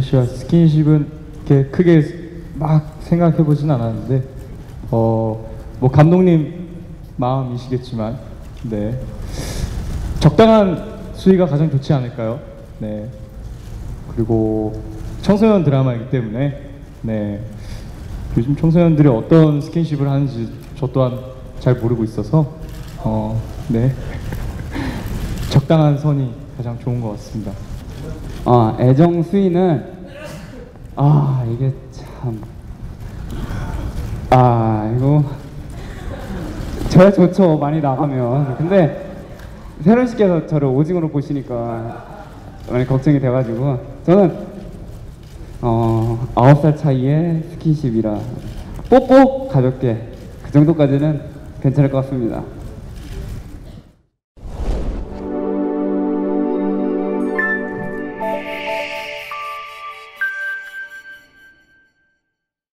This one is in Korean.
씨와 스킨십은 이렇게 크게 막 생각해 보진 않았는데 어 뭐 감독님 마음이시겠지만 네 적당한 수위가 가장 좋지 않을까요? 네 그리고 청소년 드라마이기 때문에 네 요즘 청소년들이 어떤 스킨십을 하는지 저 또한 잘 모르고 있어서 어네 적당한 선이 가장 좋은 것 같습니다. 아 애정 수위는 아 이게 참. 아 이거 저야 좋죠 많이 나가면. 근데 세련 씨께서 저를 오징어로 보시니까 많이 걱정이 돼가지고. 저는 어 아홉 살 차이의 스킨십이라 뽀뽀 가볍게 그 정도까지는 괜찮을 것 같습니다.